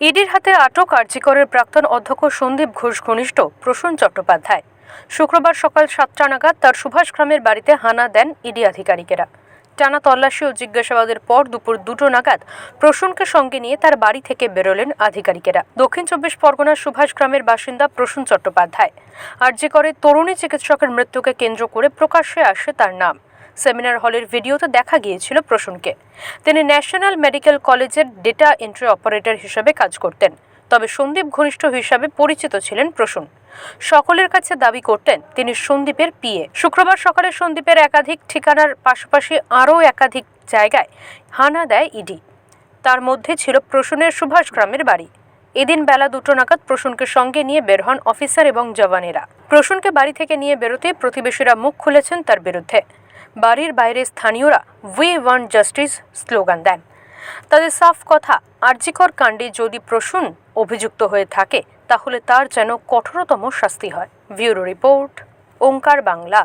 ইডির হাতে আটক আরজিকরের প্রাক্তন অধ্যক্ষ সন্দীপ ঘোষ ঘনিষ্ঠ প্রসূন চট্টোপাধ্যায়। শুক্রবার সকাল সাতটা নাগাদ তার সুভাষ গ্রামের বাড়িতে হানা দেন ইডি আধিকারিকেরা। টানা তল্লাশি ও জিজ্ঞাসাবাদের পর দুপুর দুটো নাগাদ প্রসূনকে সঙ্গে নিয়ে তার বাড়ি থেকে বেরোলেন আধিকারিকেরা। দক্ষিণ চব্বিশ পরগনার সুভাষ গ্রামের বাসিন্দা প্রসূন চট্টোপাধ্যায়। আরজিকরের তরুণী চিকিৎসকের মৃত্যুকে কেন্দ্র করে প্রকাশ্যে আসে তার নাম। সেমিনার হলের ভিডিওতে দেখা গিয়েছিল প্রসূনকে। তিনি ন্যাশনাল মেডিকেল কলেজের ডেটা এন্ট্রি অপারেটর হিসেবে কাজ করতেন, তবে সন্দীপ ঘনিষ্ঠ হিসাবে পরিচিত ছিলেন প্রসূন। সকলের কাছে দাবি করতেন, তিনি সন্দীপের পিএ। শুক্রবার সকালে সন্দীপের একাধিক ঠিকানার পাশাপাশি আরও একাধিক জায়গায় হানা দেয় ইডি। তার মধ্যে ছিল প্রসূনের সুভাষ গ্রামের বাড়ি। এদিন বেলা দুটো নাগাদ প্রসূনকে সঙ্গে নিয়ে বের হন অফিসার এবং জওয়ানেরা। প্রসূনকে বাড়ি থেকে নিয়ে বেরোতে প্রতিবেশীরা মুখ খুলেছেন তার বিরুদ্ধে। বাড়ির বাইরে স্থানীয়রা উই ওয়ান জাস্টিস স্লোগান দেন। তাদের সাফ কথা, আর্জিকর কাণ্ডে যদি প্রসূন অভিযুক্ত হয়ে থাকে, তাহলে তার যেন কঠোরতম শাস্তি হয়। Bureau report, Onkar Bangla.